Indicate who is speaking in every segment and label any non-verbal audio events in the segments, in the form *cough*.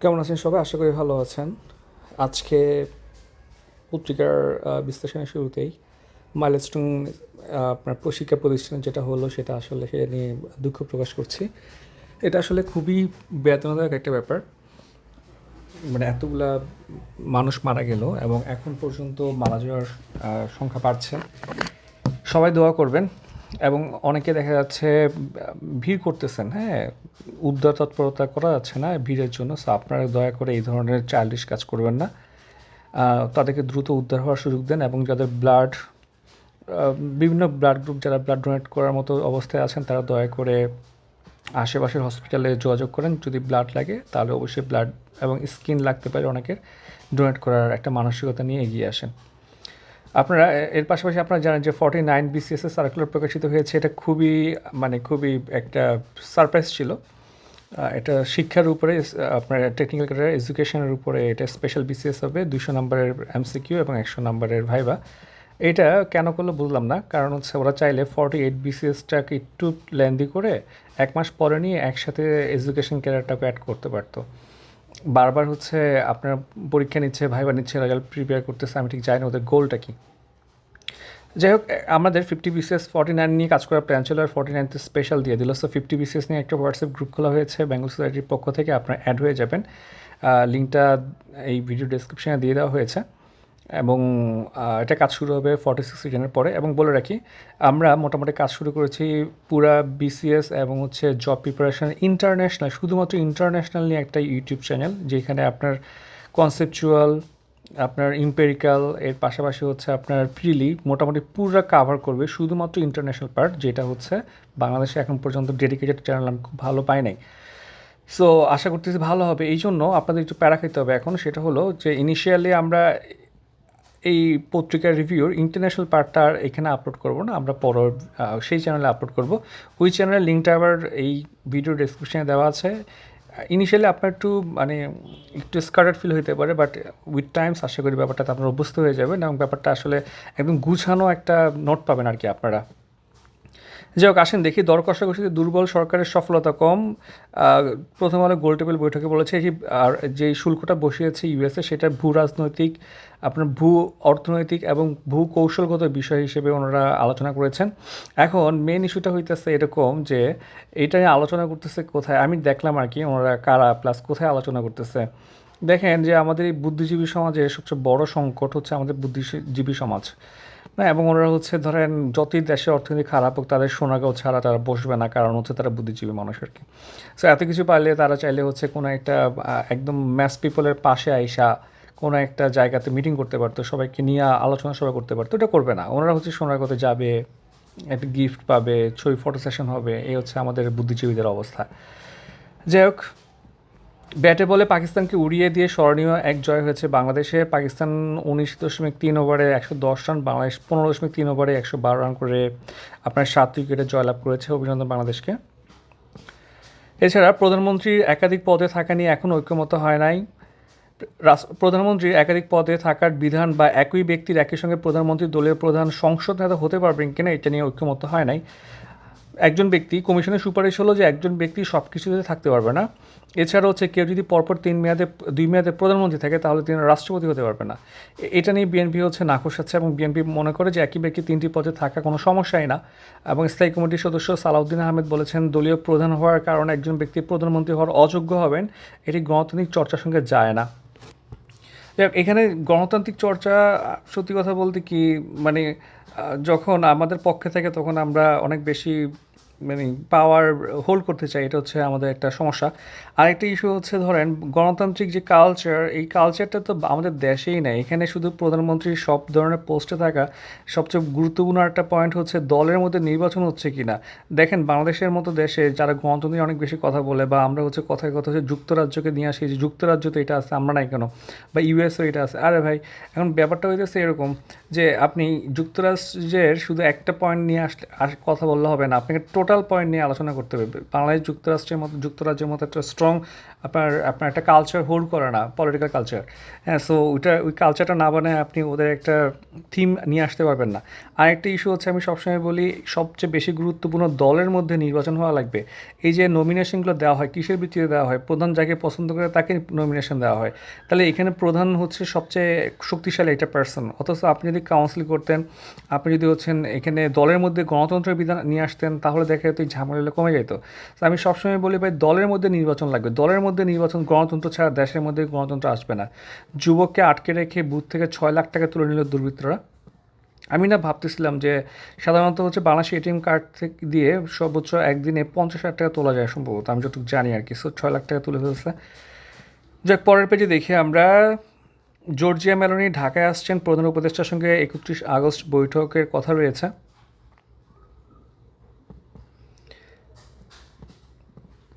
Speaker 1: কেমন আছেন সবাই? আশা করি ভালো আছেন। আজকে পত্রিকার বিশ্লেষণের শুরুতেই মাইলস্টোন আপনার প্রশিক্ষা প্রতিষ্ঠান যেটা হলো সেটা আসলে সেটা নিয়ে দুঃখ প্রকাশ করছি। এটা আসলে খুবই বেদনাদায়ক একটা ব্যাপার। মানে এতগুলা মানুষ মারা গেল এবং এখন পর্যন্ত মারা যাওয়ার সংখ্যা বাড়ছে। সবাই দোয়া করবেন। এবং অনেকে দেখা যাচ্ছে, ভিড় করতেছেন হ্যাঁ? উদ্ধার তৎপরতা করা যাচ্ছে না ভিড়ের জন্য সো আপনারা দয়া করে এই ধরনের চাইল্ডিশ কাজ করবেন না। তাদেরকে দ্রুত উদ্ধার হওয়ার সুযোগ দেন এবং যাদের ব্লাড বিভিন্ন ব্লাড গ্রুপ যারা ব্লাড ডোনেট করার মতো অবস্থায় আছেন, তারা দয়া করে আশেপাশের হসপিটালে যোগাযোগ করেন। যদি ব্লাড লাগে, তাহলে অবশ্যই ব্লাড এবং স্কিন লাগতে পারে অনেকের। ডোনেট করার একটা মানসিকতা নিয়ে এগিয়ে আসেন। আপনারা এর পাশাপাশি আপনারা জানেন যে ফর্টি নাইন বিসিএসএস সার্কুলার প্রকাশিত হয়েছে। এটা খুবই মানে খুবই একটা সারপ্রাইজ ছিল। এটা শিক্ষার উপরে আপনার টেকনিক্যাল ক্যারিয়ার এডুকেশনের উপরে এটা স্পেশাল বিসিএস হবে। দুশো নম্বরের এমসিকিউ এবং একশো নম্বরের ভাইবা এটা কেন করল বুঝলাম না। কারণ হচ্ছে ওরা চাইলে ফর্টি এইট বিসিএসটাকে একটু লেন্দি করে এক মাস পরে নিয়ে একসাথে এডুকেশন ক্যারিয়ারটাকে অ্যাড করতে পারতো। বারবার হচ্ছে আপনার পরীক্ষা নিচ্ছে, ভাইবা নিচ্ছে রেজাল্ট প্রিপেয়ার করতেছে, আমি ঠিক জানি না ওদের গোলটা কি। যাই হোক আমাদের ফিফটি বিসিএস ফর্টি নাইন নিয়ে কাজ করার প্ল্যান ছিল আর ফর্টি নাইনতে স্পেশাল দিয়ে দিল। সো ফিফটি বিসিএস নিয়ে একটা হোয়াটসঅ্যাপ গ্রুপ খোলা হয়েছে বেঙ্গল সোসাইটির পক্ষ থেকে, আপনারা অ্যাড হয়ে যাবেন। লিঙ্কটা এই ভিডিও ডেসক্রিপশনে দিয়ে দেওয়া হয়েছে। এবং এটা কাজ শুরু হবে ফর্টি সিক্স সিজনের পরে এবং বলে রাখি, আমরা মোটামুটি কাজ শুরু করেছি পুরা বিসিএস এবং হচ্ছে জব প্রিপারেশন ইন্টারন্যাশনাল শুধুমাত্র ইন্টারন্যাশনাল নিয়ে একটা ইউটিউব চ্যানেল যেখানে আপনার কনসেপচুয়াল আপনার ইম্পেরিক্যাল এর পাশাপাশি হচ্ছে আপনার প্রিলি মোটামুটি পুরো কাভার করবে শুধুমাত্র ইন্টারন্যাশনাল পার্ট যেটা হচ্ছে বাংলাদেশে এখন পর্যন্ত ডেডিকেটেড চ্যানেল আমি খুব ভালো পাই নাই। সো আশা করতেছি ভালো হবে। এই জন্য আপনাদের একটু প্যারা খাইতে হবে এখন, সেটা হলো যে ইনিশিয়ালি আমরা এই পত্রিকার রিভিউর ইন্টারন্যাশনাল পার্টটা আর এখানে আপলোড করব না, আমরা পর সেই চ্যানেলে আপলোড করব। ওই চ্যানেলের লিঙ্কটা আবার এই ভিডিও ডেসক্রিপশনে দেওয়া আছে। ইনিশিয়ালি আপনার একটু মানে একটু স্কার্টেড ফিল হতে পারে বাট উইথ টাইমস আশা করি ব্যাপারটাতে আপনার অভ্যস্ত হয়ে যাবে এবং ব্যাপারটা আসলে একদম গুছানো একটা নোট পাবেন আর কি আপনারা। যাই হোক, আসেন, দেখি দর কষাকষিতে দুর্বল সরকারের সফলতা কম। প্রথম আলো গোল টেবিল বৈঠকে বলেছে যে, আর যেই শুল্কটা বসিয়েছে ইউএসএ, সেটা ভূ রাজনৈতিক, আপনার ভূ অর্থনৈতিক এবং ভূ কৌশলগত বিষয় হিসেবে ওনারা আলোচনা করেছেন। এখন মেন ইস্যুটা হইতেছে এরকম যে নিয়ে আলোচনা করতেছে কোথায়? আমি দেখলাম আর কি, ওনারা কারা প্লাস কোথায় আলোচনা করতেছে? দেখেন যে, আমাদের এই বুদ্ধিজীবী সমাজে সবচেয়ে বড় সংকট হচ্ছে আমাদের বুদ্ধিজীবী সমাজ। না, এবং ওনারা হচ্ছে ধরেন যতই দেশের অর্থনীতি খারাপ হোক, তাদের সোনাগাঁও ছাড়া তারা বসবে না, কারণ হচ্ছে তারা বুদ্ধিজীবী মানুষ আর কি। সো এত কিছু পারলে তারা চাইলে হচ্ছে কোনো একটা একদম ম্যাস পিপলের পাশে আইসা কোনো একটা জায়গাতে মিটিং করতে পারতো, সবাইকে নিয়ে আলোচনা সভা করতে পারতো এটা করবে না। ওনারা হচ্ছে সোনাগাঁওতে যাবে, একটা গিফট পাবে, ছবি ফটো সেশন হবে, এই হচ্ছে আমাদের বুদ্ধিজীবীদের অবস্থা। যাই হোক ব্যাটে বলে পাকিস্তানকে উড়িয়ে দিয়ে স্মরণীয় এক জয় হয়েছে বাংলাদেশে। পাকিস্তান উনিশ দশমিক তিন ওভারে একশো দশ রান, বাংলাদেশ পনেরো দশমিক তিন ওভারে একশো বারো রান করে আপনার সাত উইকেটে জয়লাভ করেছে অভিনন্দন বাংলাদেশকে। এছাড়া প্রধানমন্ত্রীর একাধিক পদে থাকা নিয়ে এখনও ঐক্যমত হয় নাই। প্রধানমন্ত্রীর একাধিক পদে থাকার বিধান বা একই ব্যক্তির একই সঙ্গে প্রধানমন্ত্রী দলীয় প্রধান সংসদ নেতা হতে পারবেন কিনা এটা নিয়ে ঐক্যমত হয় নাই। একজন ব্যক্তি কমিশনের সুপারিশ হলো যে একজন ব্যক্তি সব কিছুতে থাকতে পারবে না। এছাড়া হচ্ছে কেউ যদি পরপর তিন মেয়াদে, দুই মেয়াদে প্রধানমন্ত্রী থাকে, তাহলে তিনি রাষ্ট্রপতি হতে পারবে না। এটা নিয়ে বিএনপি হচ্ছে নাকশ আছে এবং বিএনপি মনে করে যে একই ব্যক্তি তিনটি পদে থাকা কোনো সমস্যাই না। এবং স্থায়ী কমিটির সদস্য সালাউদ্দিন আহমেদ বলেছেন, দলীয় প্রধান হওয়ার কারণে একজন ব্যক্তি প্রধানমন্ত্রী হওয়ার অযোগ্য হবেন, এটি গণতান্ত্রিক চর্চার সঙ্গে যায় না। এখানে গণতান্ত্রিক চর্চা, সত্যি কথা বলতে কি মানে যখন আমাদের পক্ষে থেকে তখন আমরা অনেক বেশি মানে পাওয়ার হোল্ড করতে চাই, এটা হচ্ছে আমাদের একটা সমস্যা। আরেকটা ইস্যু হচ্ছে, ধরেন গণতান্ত্রিক যে কালচার এই কালচারটা তো আমাদের দেশেই নেই। এখানে শুধু প্রধানমন্ত্রীর সব ধরনের পোস্টে থাকা সবচেয়ে গুরুত্বপূর্ণ একটা পয়েন্ট হচ্ছে দলের মধ্যে নির্বাচন হচ্ছে কি না দেখেন বাংলাদেশের মতো দেশে যারা গণতন্ত্র অনেক বেশি কথা বলে বা আমরা হচ্ছে কথায় কথা হচ্ছে যুক্তরাজ্যকে নিয়ে আসি, যে যুক্তরাজ্য তো এটা আছে, আমরা নাই কেন? বা ইউএসও এটা আছে। আরে ভাই, এখন ব্যাপারটা হইতেছে এরকম যে আপনি যুক্তরাজ্যের শুধু একটা পয়েন্ট নিয়ে আসলে আর কথা বললে হবে না। আপনাকে টোটাল পয়েন্ট নিয়ে আলোচনা করতে হবে। বাংলাদেশ যুক্তরাষ্ট্রের মতো, যুক্তরাজ্যের মতো একটা স্ট্রং আপনার আপনার একটা কালচার হোল্ড করে না পলিটিক্যাল কালচার হ্যাঁ সো ওইটা, ওই কালচারটা না বানায় আপনি ওদের একটা থিম নিয়ে আসতে পারবেন না। আরেকটা ইস্যু হচ্ছে আমি সবসময় বলি, সবচেয়ে বেশি গুরুত্বপূর্ণ দলের মধ্যে নির্বাচন হওয়া লাগবে। এই যে নমিনেশনগুলো দেওয়া হয়, কিসের ভিত্তিতে দেওয়া হয়, প্রধান যাকে পছন্দ করে তাকে নমিনেশন দেওয়া হয়। তাহলে এখানে প্রধান হচ্ছে সবচেয়ে শক্তিশালী একটা পার্সন অথচ আপনি যদি কাউন্সিল করতেন, আপনি যদি হচ্ছেন এখানে দলের মধ্যে গণতন্ত্রের বিধান নিয়ে আসতেন, তাহলে দেখা যেত এই ঝামেলা কমে যেত তো আমি সবসময় বলি, ভাই, দলের মধ্যে নির্বাচন লাগবে। দলের মধ্যে নির্বাচন, গণতন্ত্র ছাড়া দেশের মধ্যে গণতন্ত্র আসবে না। যুবককে আটকে রেখে বুথ থেকে ছয় লাখ টাকা তুলে নিল দুর্বৃত্তরা। আমি না ভাবতেছিলাম যে সাধারণত হচ্ছে বাংলাদেশ এটিএম কার্ড থেকে দিয়ে সর্বোচ্চ একদিনে পঞ্চাশ হাজার টাকা তোলা যায় সম্ভবত, আমি যতটুকু জানি আর কি। সো ছয় লাখ টাকা তুলে ফেলছে। যাক, পরের পেজে দেখি আমরা। জর্জিয়া মেলোনি ঢাকায় আসছেন প্রধান উপদেষ্টার সঙ্গে একত্রিশ আগস্ট বৈঠকের কথা রয়েছে।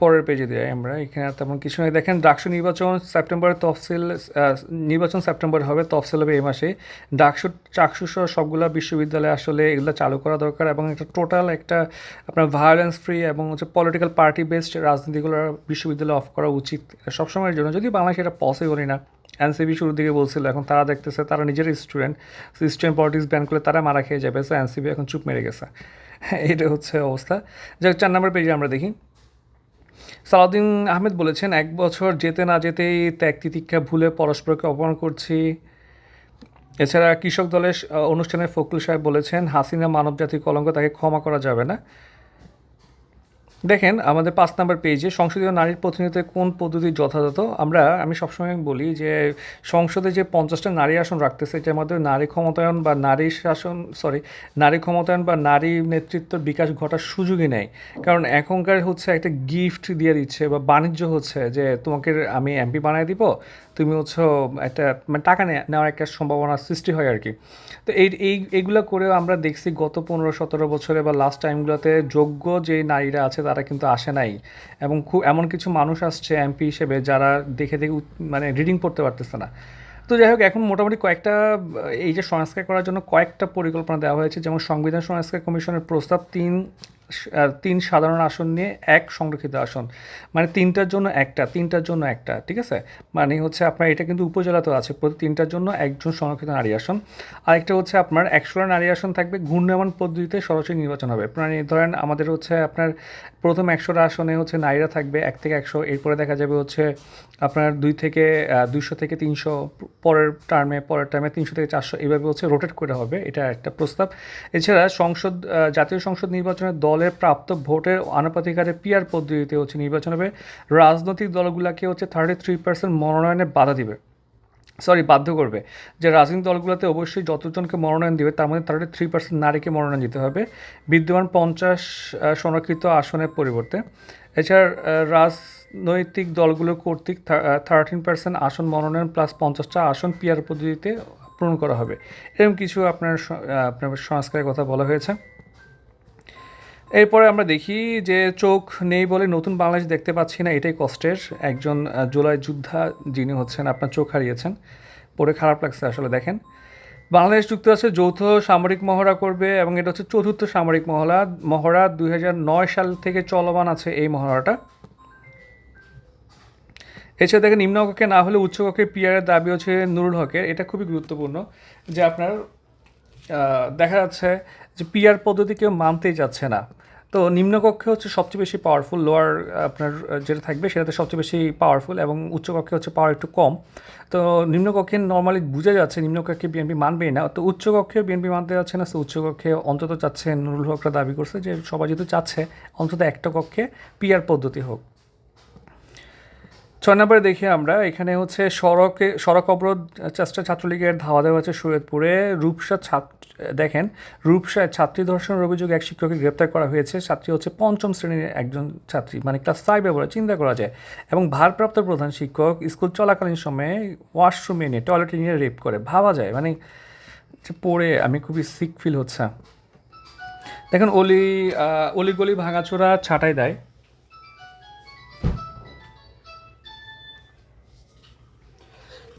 Speaker 1: পরের পেজে দিয়ে আমরা। এখানে আর তেমন কিছু নেই। দেখেন ডাকসু নির্বাচন সেপ্টেম্বরে তফসিল নির্বাচন সেপ্টেম্বর হবে, তফসিল হবে এই মাসে। ডাকসু চাকসু সহ সবগুলো বিশ্ববিদ্যালয়ে আসলে এগুলো চালু করা দরকার এবং একটা টোটাল একটা আপনার ভায়োলেন্স ফ্রি এবং হচ্ছে পলিটিক্যাল পার্টি বেসড রাজনীতিগুলো বিশ্ববিদ্যালয়ে অফ করা উচিত সবসময়ের জন্য। যদি বাংলাদেশে এটা পসিবলই না। এনসিবি শুরুর দিকে বলছিল, এখন তারা দেখতেছে তারা নিজের স্টুডেন্ট স্টুডেন্ট পলিটিক্স ব্যান করলে তারা মারা খেয়ে যাবে। সো এনসিবি এখন চুপ মেরে গেছে। *laughs* এটা হচ্ছে অবস্থা। যাক, চার নম্বর পেজে আমরা দেখি। সালাউদ্দিন আহমেদ বলেছেন, এক বছর যেতে না যেতেই ত্যাগ তিতিক্ষা ভুলে পরস্পরকে অপমান করছি। এছাড়া কৃষক দলের অনুষ্ঠানে ফকরুল সাহেব বলেছেন, হাসিনা মানবজাতির কলঙ্ক, তাকে ক্ষমা করা যাবে না। দেখেন, আমাদের পাঁচ নাম্বার পেজে সংসদীয় নারীর প্রতিনিধিত্বের কোন পদ্ধতি যথাযথ? আমরা, আমি সবসময় বলি যে, সংসদে যে পঞ্চাশটা নারী আসন রাখতেছে, এটার মধ্যে নারী ক্ষমতায়ন বা নারী শাসন সরি নারী ক্ষমতায়ন বা নারী নেতৃত্বের বিকাশ ঘটার সুযোগই নেই। কারণ এখনকার হচ্ছে একটা গিফট দিয়ে দিচ্ছে বা বাণিজ্য হচ্ছে যে, তোমাকে আমি এমপি বানিয়ে দিব তুমি হচ্ছে একটা মানে টাকা নেওয়ার একটা সম্ভাবনা সৃষ্টি হয় আর কি। তো এই এই, এইগুলো করেও আমরা দেখছি গত পনেরো, সতেরো বছরে বা লাস্ট টাইমগুলোতে যোগ্য যে নারীরা আছে তারা কিন্তু আসে নাই। এবং খুব, এমন কিছু মানুষ আসছে এমপি হিসেবে যারা দেখে দেখে মানে রিডিং পড়তে পারতেছে না। তো যাই হোক, এখন মোটামুটি কয়েকটা, এই যে সংস্কার করার জন্য কয়েকটা পরিকল্পনা দেওয়া হয়েছে। যেমন সংবিধান সংস্কার কমিশনের প্রস্তাব তিন তিন সাধারণ আসন নিয়ে এক সংরক্ষিত আসন। মানে তিনটার জন্য একটা, তিনটার জন্য একটা, ঠিক আছে? মানে হচ্ছে আপনার এটা কিন্তু উপজেলাতেও আছে, প্রতি তিনটার জন্য একজন সংরক্ষিত নারী আসন। আরেকটা হচ্ছে আপনার একশোটা নারী আসন থাকবে, ঘূর্ণয়মান পদ্ধতিতে সরাসরি নির্বাচন হবে। মানে ধরেন আমাদের হচ্ছে আপনার প্রথম একশোটা আসনে হচ্ছে নারীরা থাকবে, এক থেকে একশো, এরপরে দেখা যাবে হচ্ছে আপনার দুই থেকে দুইশো থেকে তিনশো, পরের টার্মে পরের টার্মে তিনশো থেকে চারশো এইভাবে হচ্ছে রোটেট করে হবে, এটা একটা প্রস্তাব। এছাড়া সংসদ জাতীয় সংসদ নির্বাচনে দলের প্রাপ্ত ভোটের আনুপাতিক হারে পিয়ার পদ্ধতিতে হচ্ছে নির্বাচন হবে। রাজনৈতিক দলগুলোকে হচ্ছে থার্টি থ্রি পার্সেন্ট মনোনয়নে বাধা দিবে। সরি বাধ্য করবে। যে রাজনৈতিক দলগুলোতে অবশ্যই যতজনকে মনোনয়ন দিবে, তার মধ্যে থার্টি থ্রি পার্সেন্ট নারীকে মনোনয়ন দিতে হবে। বিদ্যমান পঞ্চাশ সংরক্ষিত আসনের পরিবর্তে। এছাড়া রাজনৈতিক দলগুলো কর্তৃক থার্টিন পার্সেন্ট আসন মনোনয়ন প্লাস পঞ্চাশটা আসন পিয়ার পদ্ধতিতে পূরণ করা হবে। এরকম কিছু আপনার আপনার সংস্কারের কথা বলা হয়েছে। এরপরে আমরা দেখি যে চোখ নেই বলে নতুন বাংলাদেশ দেখতে পাচ্ছি না, এটাই কষ্টের। একজন জুলাই যোদ্ধা যিনি হচ্ছেন, আপনার চোখ হারিয়েছেন। পরে খারাপ লাগছে আসলে, দেখেন। বাংলাদেশ যুক্তরাষ্ট্রে যৌথ সামরিক মহড়া করবে এবং এটা হচ্ছে চতুর্থ সামরিক মহড়া। মহড়া দুই হাজার নয় সাল থেকে চলমান আছে এই মহড়াটা। এছাড়া দেখেন নিম্নকক্ষে না হলে উচ্চকক্ষে পিয়ারের দাবি হচ্ছে নুরুল হকের। এটা খুবই গুরুত্বপূর্ণ যে আপনার দেখা যাচ্ছে যে পিয়ার পদ্ধতি কেউ মানতেই যাচ্ছে না। তো নিম্নকক্ষে হচ্ছে সবচেয়ে বেশি পাওয়ারফুল লোয়ার আপনার যেটা থাকবে সেটাতে সবচেয়ে বেশি পাওয়ারফুল এবং উচ্চকক্ষে হচ্ছে পাওয়ার একটু কম। তো নিম্নকক্ষে নর্মালি বোঝা যাচ্ছে নিম্নকক্ষে বিএনপি মানবেই না। তো উচ্চকক্ষে বিএনপি মানতে যাচ্ছে না, তো উচ্চকক্ষে অন্তত চাচ্ছে নুরুল হকরা দাবি করছে যে সবাই যেহেতু চাচ্ছে, অন্তত একটা কক্ষে পিয়ার পদ্ধতি হোক। ছয় নম্বরে দেখি আমরা, এখানে হচ্ছে সড়কে, সড়ক অবরোধ চেষ্টা ছাত্রলীগের ধাওয়া দেওয়া হচ্ছে সৈয়দপুরে। রূপসা ছাত্র দেখেন রূপসায় ছাত্রী ধর্ষণের অভিযোগে এক শিক্ষককে গ্রেপ্তার করা হয়েছে। ছাত্রী হচ্ছে পঞ্চম শ্রেণির একজন ছাত্রী মানে ক্লাস ফাইভে বলে, চিন্তা করা যায়। এবং ভারপ্রাপ্ত প্রধান শিক্ষক স্কুল চলাকালীন সময়ে ওয়াশরুমে নিয়ে টয়লেটে নিয়ে রেপ করে। ভাবা যায় মানে পড়ে আমি খুবই সিক ফিল হচ্ছে। দেখেন, অলি অলিগলি ভাঙাচোরা ছাটাই দেয়।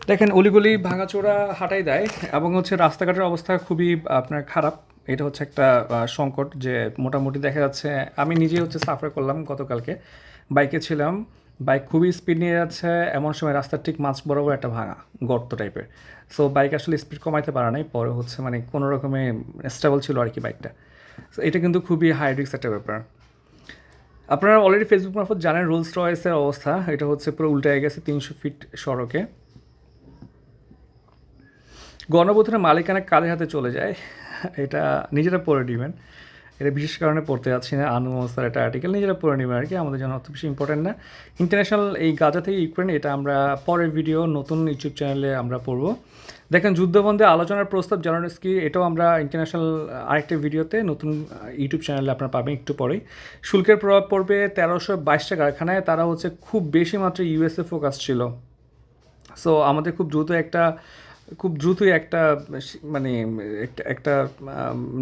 Speaker 1: দেখেন, অলিগলি ভাঙাচোরা হাঁটাই দেয় এবং হচ্ছে রাস্তাঘাটের অবস্থা খুবই, আপনার খারাপ। এটা হচ্ছে একটা সংকট যে মোটামুটি দেখা যাচ্ছে, আমি নিজে হচ্ছে সাফার করলাম গতকালকে। বাইকে ছিলাম, বাইক খুবই স্পিড নিয়ে যাচ্ছে, এমন সময় রাস্তার ঠিক মাঝ বরাবর একটা ভাঙা, গর্ত টাইপের সো বাইক আসলে স্পিড কমাইতে পারা নাই, পরে হচ্ছে মানে কোনো রকমে স্টেবল ছিল আর কি বাইকটা সো এটা কিন্তু খুবই হাই রিস্ক একটা ব্যাপার। আপনারা অলরেডি ফেসবুক মারফত জানেন রোলস রয়েসের অবস্থা, এটা হচ্ছে পুরো উল্টে গেছে তিনশো ফিট সড়কে। গণবোধনের মালিকানা কাদের হাতে চলে যায়, এটা নিজেরা পড়ে নেবেন। এটা বিশেষ কারণে পড়তে যাচ্ছি না। আনু মস্তার একটা আর্টিকেল নিজেরা পড়ে নেবেন আর কি। আমাদের জন্য অত বেশি ইম্পর্টেন্ট না। ইন্টারন্যাশনাল এই গাজা থেকে ইউক্রেন এটা আমরা পরের ভিডিও নতুন ইউটিউব চ্যানেলে আমরা পড়ব। দেখেন, যুদ্ধবন্ধে আলোচনার প্রস্তাব জানানোস্কি এটাও আমরা ইন্টারন্যাশনাল আরেকটা ভিডিওতে নতুন ইউটিউব চ্যানেলে আপনারা পাবেন একটু পরেই। শুল্কের প্রভাব পড়বে তেরোশো বাইশটা কারখানায়। তারা হচ্ছে খুব বেশি মাত্রায় ইউএসএ ফোকাস ছিল। সো আমাদের খুব দ্রুত একটা খুব দ্রুতই একটা মানে একটা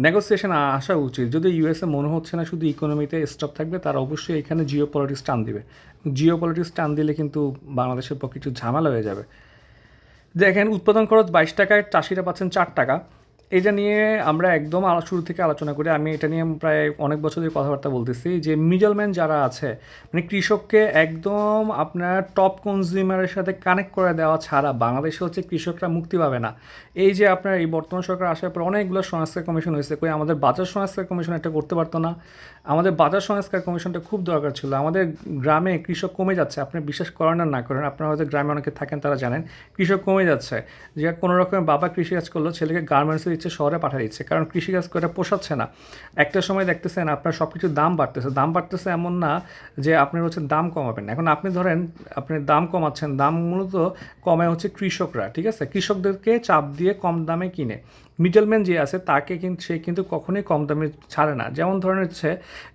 Speaker 1: নেগোসিয়েশন আসা উচিত। যদি ইউএসএ মনে হচ্ছে না শুধু ইকোনমিতে স্টপ থাকবে, তারা অবশ্যই এখানে জিও পলিটিক্স টান দিবে। জিও পলিটিক্স টান দিলে কিন্তু বাংলাদেশের পক্ষে একটু ঝামেলা হয়ে যাবে। দেখেন, উৎপাদন খরচ বাইশ টাকায় চাষিরা পাচ্ছেন চার টাকা। এটা নিয়ে আমরা একদম শুরু থেকে আলোচনা করি। আমি এটা নিয়ে প্রায় অনেক বছর ধরে কথাবার্তা বলতেছি যে মিডলম্যান যারা আছে মানে কৃষককে একদম আপনার টপ কনজিউমারের সাথে কানেক্ট করে দেওয়া ছাড়া বাংলাদেশে হচ্ছে কৃষকরা মুক্তি পাবে না। এই যে আপনার এই বর্তমান সরকার আসার পর অনেকগুলো সংস্কার কমিশন হয়েছে, কই আমাদের বাজার সংস্কার কমিশন একটা করতে পারতো না। আমাদের বাজার সংস্কার কমিশনটা খুব দরকার ছিল। আমাদের গ্রামে কৃষক কমে যাচ্ছে, আপনি বিশ্বাস করেন আর না করেন, আপনারা হয়তো গ্রামে অনেকে থাকেন, তারা জানেন, কৃষক কমে যাচ্ছে। যে কোনো রকমের বাবা কৃষি কাজ করল, ছেলেকে গার্মেন্টসে দিচ্ছে, শহরে পাঠিয়ে দিচ্ছে। কারণ কৃষিকাজ করে পোষাচ্ছে না। একটা সময় দেখতেছেন আপনার সব কিছুর দাম বাড়তেছে। দাম বাড়তেছে এমন না যে আপনার হচ্ছে দাম কমাবেন এখন আপনি ধরেন, আপনি দাম কমাচ্ছেন, দাম মূলত কমায় হচ্ছে কৃষকরা, ঠিক আছে? কৃষকদেরকে চাপ দিয়ে কম দামে কিনে। মিডলম্যান যে আছে, তাকে কিন্তু সে কিন্তু কখনোই কম দামে ছাড়ে না। যেমন ধরেন হচ্ছে,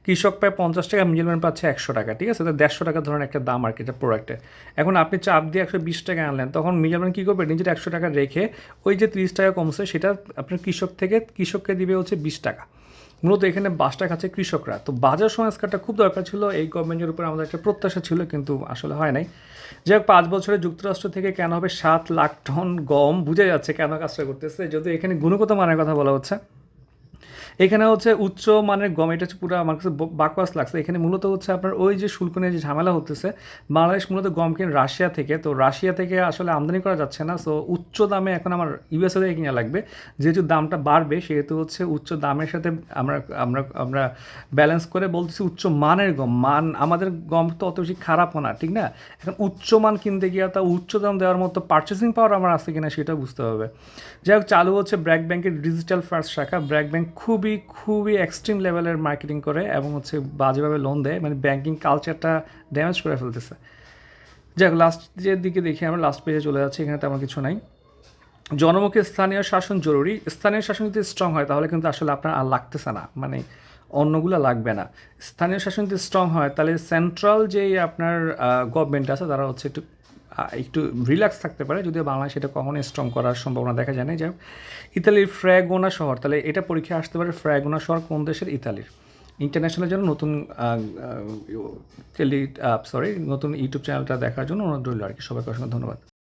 Speaker 1: কৃষক পায় পঞ্চাশ টাকা, মিডলম্যান পাচ্ছে একশো টাকা, ঠিক আছে? তো দেড়শো টাকা ধরেন একটা দাম আর কি এটা এখন আপনি চাপ দিয়ে একশো বিশ টাকা আনলেন, তখন মিডলম্যান কী করবে? নিজের একশো টাকা রেখে ওই যে তিরিশ টাকা কমছে, সেটা আপনার কৃষক থেকে, কৃষককে দিবে হচ্ছে বিশ টাকা। মূলত এখানে বাসটা খাচ্ছে কৃষকরা। তো বাজার সংস্কারটা খুব দরকার ছিল, এই গভর্নমেন্টের উপর আমাদের একটা প্রত্যাশা ছিল, কিন্তু আসলে হয় নাই। যাই হোক, পাঁচ বছরে যুক্তরাষ্ট্র থেকে কেন হবে সাত লাখ টন গম? বুঝে যাচ্ছে কেন কাজটা করতেছে। যদি এখানে গুণগত মানের কথা বলা হচ্ছে। এখানে হচ্ছে উচ্চ মানের গম, এটা হচ্ছে পুরো আমার কাছে বাকওয়াস লাগছে। এখানে মূলত হচ্ছে আপনার ওই যে শুল্ক নিয়ে যে ঝামেলা হতেছে, বাংলাদেশ মূলত গম কেন রাশিয়া থেকে। তো রাশিয়া থেকে আসলে আমদানি করা যাচ্ছে না সো উচ্চ দামে এখন আমার ইউএসএ থেকে কিনা লাগবে। যেহেতু দামটা বাড়বে, সেহেতু হচ্ছে উচ্চ দামের সাথে আমরা আমরা আমরা ব্যালেন্স করে বলতেছি উচ্চ মানের গম। মান, আমাদের গম তো অত বেশি খারাপও না, ঠিক না? এখন উচ্চ মান কিনতে গিয়ে তা উচ্চ দাম দেওয়ার মতো পার্চেসিং পাওয়ার আমার আছে কিনা সেটা বুঝতে হবে। যাই হোক, চালু হচ্ছে ব্র্যাক ব্যাংকের ডিজিটাল ফার্স্ট শাখা। ব্র্যাক ব্যাংক খুবই খুবই এক্সট্রিম লেভেলের মার্কেটিং করে এবং হচ্ছে বাজেভাবে লোন দেয়। মানে ব্যাঙ্কিং কালচারটা ড্যামেজ করে ফেলতেছে। যাই হোক লাস্ট যে দিকে দেখি আমরা লাস্ট পেজে চলে যাচ্ছি, এখানে তেমন কিছু নাই। জনমুখী স্থানীয় শাসন জরুরি। স্থানীয় শাসন যদি স্ট্রং হয়, তাহলে কিন্তু আসলে আপনার আর লাগতেছে না। মানে অন্যগুলো লাগবে না। স্থানীয় শাসন যদি স্ট্রং হয়, তাহলে সেন্ট্রাল যেই আপনার গভর্নমেন্ট আছে, তারা হচ্ছে একটু একটু রিল্যাক্স থাকতে পারে, যদিও বাংলাদেশ সেটা কখনো স্ট্রং করার সম্ভাবনা দেখা যায় না যাই ইতালির ফ্র্যাগোনা শহর, তাহলে এটা পরীক্ষা আসতে পারে ফ্র্যাগোনা শহর কোন দেশের? ইতালির। ইন্টারন্যাশনালের জন্য নতুন টেলি সরি নতুন ইউটিউব চ্যানেলটা দেখার জন্য অনুরোধ রইল আর কি। সবাইকে অসংখ্য ধন্যবাদ।